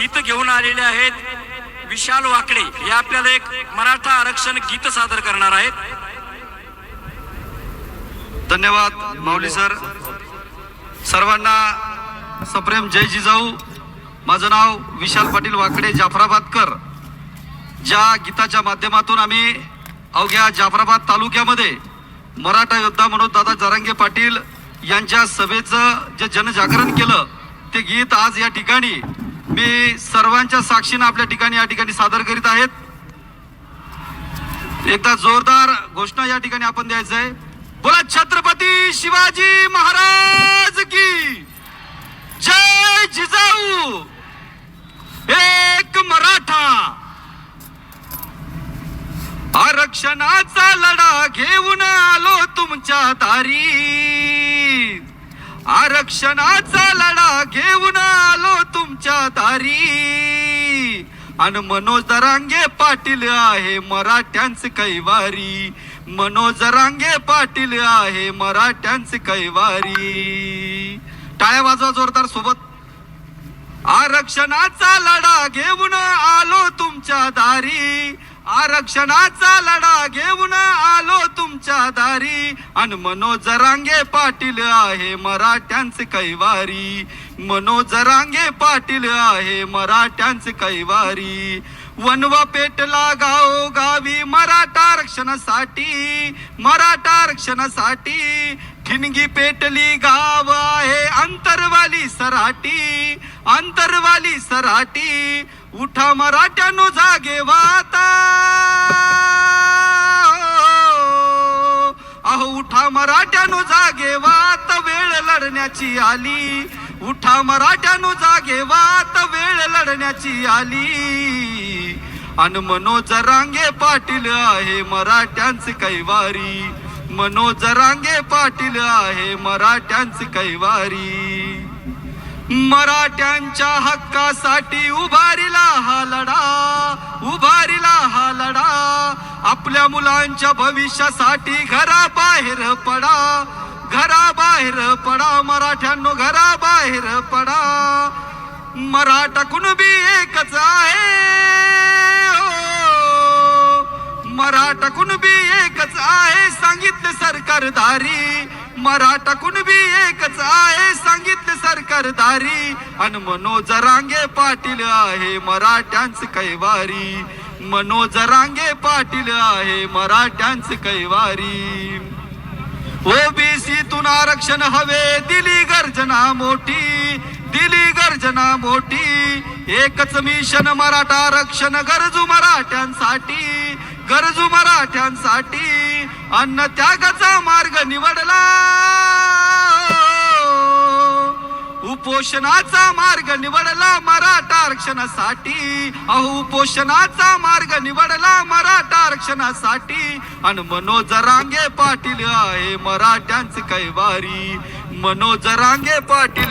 गीत घेऊन आलेले आहेत विशाल वाकडे. हे आपल्याला एक मराठा आरक्षण गीत सादर करणार आहेत. धन्यवाद माऊली सर. सर्वांना सप्रेम जय जिजाऊ. माझं नाव विशाल पाटील वाकडे जाफराबादकर. ज्या गीताच्या माध्यमातून आम्ही अवघ्या जाफराबाद तालुक्यामध्ये मराठा योद्धा म्हणून दादा जरांगे पाटील यांच्या सभेचं जे जनजागरण केलं ते गीत आज या ठिकाणी मी सर्वांच्या साक्षीनं आपल्या ठिकाणी या ठिकाणी सादर करीत आहेत. एकदा जोरदार घोषणा या ठिकाणी आपण द्यायचं आहे बोला छत्रपती शिवाजी महाराज की जय जिजाऊ. एक मराठा. आरक्षणाचा लढा घेऊन आलो तुमच्या दारी. आरक्षणाचा लढा घेऊन तुमच्या दारी आणि मनोज दरांगे पाटील आहे मराठ्यांचे कैवारी. मनोज दरांगे पाटील आहे मराठ्यांचे कैवारी. टाळ्या वाजवा जोरदार सोबत. आरक्षणाचा लढा घेऊन आलो तुमच्या दारी. आरक्षणाचा लढा घेऊन आलो तुमच्या दारी. आणि मनोज रांगे पाटील आहे मराठ्यांचे कैवारी. मनोज रांगे पाटील आहे मराठ्यांचे कैवारी. वनवा पेटला गाव गावी मराठा आरक्षणासाठी मराठा आरक्षणासाठी. ठिणगी पेटली गाव आहे अंतरवाली सराटी अंतरवाली सराटी उठा मराठ्यानो जागे वाता. अहो उठा मराठ्यानो जागे वात वेळ लढण्याची आली. उठा मराठ्यानो जागे वात वेळ लढण्याची आली. अन मनोज रांगे पाटील आहे मराठ्यांच कैवारी. मनोज रांगे पाटील आहे मराठ्यांची कैवारी. मराठ्यांच्या हक्कासाठी उभारीला हा लढा उभारीला हा लढा. आपल्या मुलांच्या भविष्यासाठी घराबाहेर पडा घराबाहेर पडा मराठ्यांनो घराबाहेर पडा. मराठा कुणबी एकच आहे. मराठा कुणबी एकच आहे सांगितले सरकारदारी मराठा कुणबी एकच आहे सांगितले सरकारदारी आणि मनोज रांगे पाटील आहे मराठ्यांचं कैवारी. मनोज रांगे पाटील आहे मराठ्यांचं कैवारी. ओबीसीतून आरक्षण हवे दिली गर्जना मोठी. दिली गर्जना मोठी. एकच मिशन मराठा आरक्षण गरजू मराठ्यांसाठी. गरजू मराठ्यांसाठी अन्न त्यागाचा मार्ग निवडला. उपोषणाचा मार्ग निवडला मराठा आरक्षणासाठी. अहो उपोषणाचा मार्ग निवडला मराठा आरक्षणासाठी. आणि मनोज रांगे पाटील आहे मराठ्यांच कैवारी. मनोज रांगे पाटील